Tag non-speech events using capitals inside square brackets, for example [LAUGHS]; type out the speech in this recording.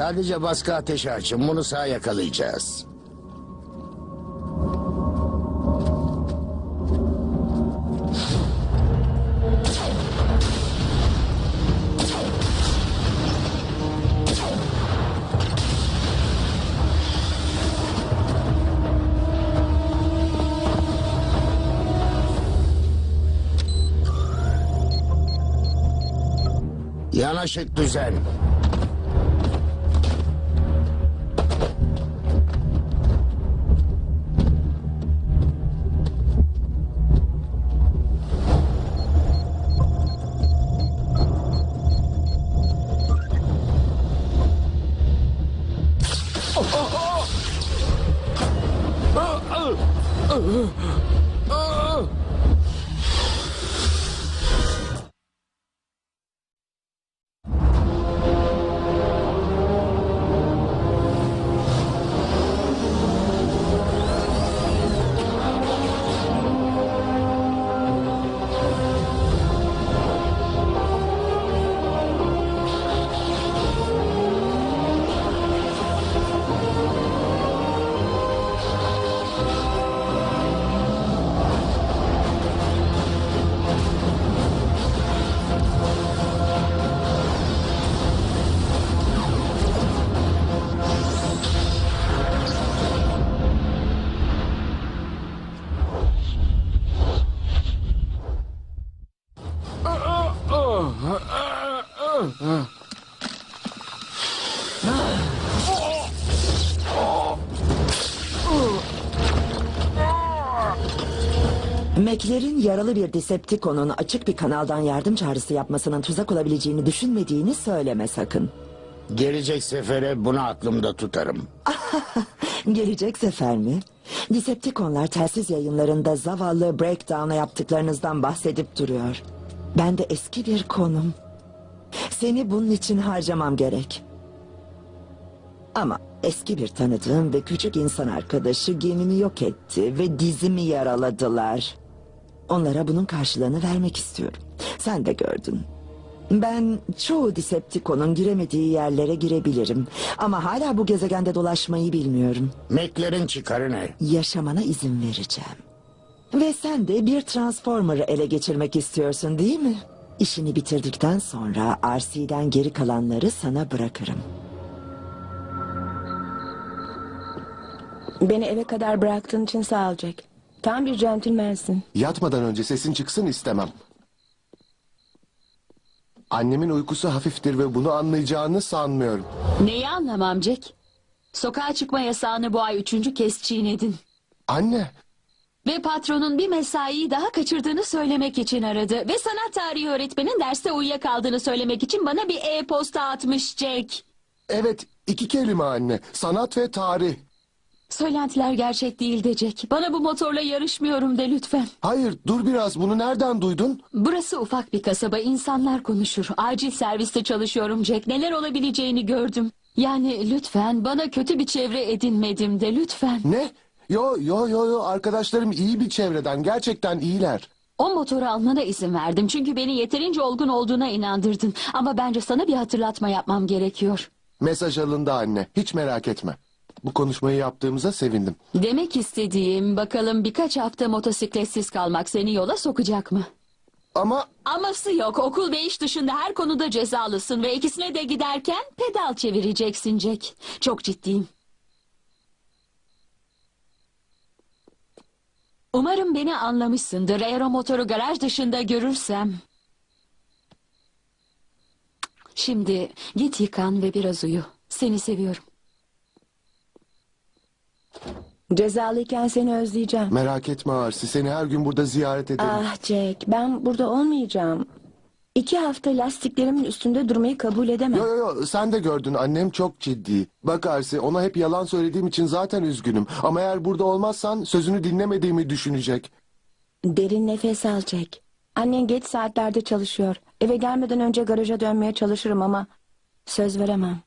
Sadece baskı ateşi açın. Bunu sağ yakalayacağız. Yanaşık düzen. 嗯 Mac'lerin yaralı bir Decepticon'un açık bir kanaldan yardım çağrısı yapmasının tuzak olabileceğini düşünmediğini söyleme sakın. Gelecek sefere bunu aklımda tutarım. [LAUGHS] Gelecek sefer mi? Decepticonlar telsiz yayınlarında zavallı Breakdown'a yaptıklarınızdan bahsedip duruyor. Ben de eski bir konum. Seni bunun için harcamam gerek. Ama eski bir tanıdığım ve küçük insan arkadaşı gemimi yok etti ve dizimi yaraladılar. Onlara bunun karşılığını vermek istiyorum. Sen de gördün. Ben çoğu Decepticon'un giremediği yerlere girebilirim. Ama hala bu gezegende dolaşmayı bilmiyorum. Meklerin çıkarı ne? Yaşamana izin vereceğim. Ve sen de bir Transformer'ı ele geçirmek istiyorsun değil mi? İşini bitirdikten sonra RC'den geri kalanları sana bırakırım. Beni eve kadar bıraktığın için sağ ol Jack. Tam bir centilmensin. Yatmadan önce sesin çıksın istemem. Annemin uykusu hafiftir ve bunu anlayacağını sanmıyorum. Neyi anlamam Jack? Sokağa çıkma yasağını bu ay üçüncü kez çiğnedin. Anne, Ve patronun bir mesaiyi daha kaçırdığını söylemek için aradı. Ve sanat tarihi öğretmenin derste uyuyakaldığını söylemek için bana bir e-posta atmış Jack. evet iki kelime anne. Sanat ve tarih. Söylentiler gerçek değil de Jack. Bana bu motorla yarışmıyorum de lütfen. Hayır, dur biraz. Bunu nereden duydun? Burası ufak bir kasaba. insanlar konuşur. Acil serviste çalışıyorum Jack. Neler olabileceğini gördüm. Yani lütfen bana kötü bir çevre edinmedim de lütfen. Ne? Yo yo yo yo arkadaşlarım iyi bir çevreden gerçekten iyiler. O motoru almana izin verdim çünkü beni yeterince olgun olduğuna inandırdın. Ama bence sana bir hatırlatma yapmam gerekiyor. Mesaj alındı anne. Hiç merak etme. Bu konuşmayı yaptığımıza sevindim. Demek istediğim bakalım birkaç hafta motosikletsiz kalmak seni yola sokacak mı? Ama Aması yok. Okul ve iş dışında her konuda cezalısın ve ikisine de giderken pedal çevireceksin Jack. Çok ciddiyim. Umarım beni anlamışsındır. Eğer o motoru garaj dışında görürsem... Şimdi git yıkan ve biraz uyu. Seni seviyorum. Cezalıyken seni özleyeceğim. merak etme Arsi. Seni her gün burada ziyaret ederim. Ah Jack ben burada olmayacağım. İki hafta lastiklerimin üstünde durmayı kabul edemem. Yo yo yo sen de gördün annem çok ciddi. Bak Arsi ona hep yalan söylediğim için zaten üzgünüm. Ama eğer burada olmazsan sözünü dinlemediğimi düşünecek. Derin nefes al Jack. Annen geç saatlerde çalışıyor. Eve gelmeden önce garaja dönmeye çalışırım ama söz veremem.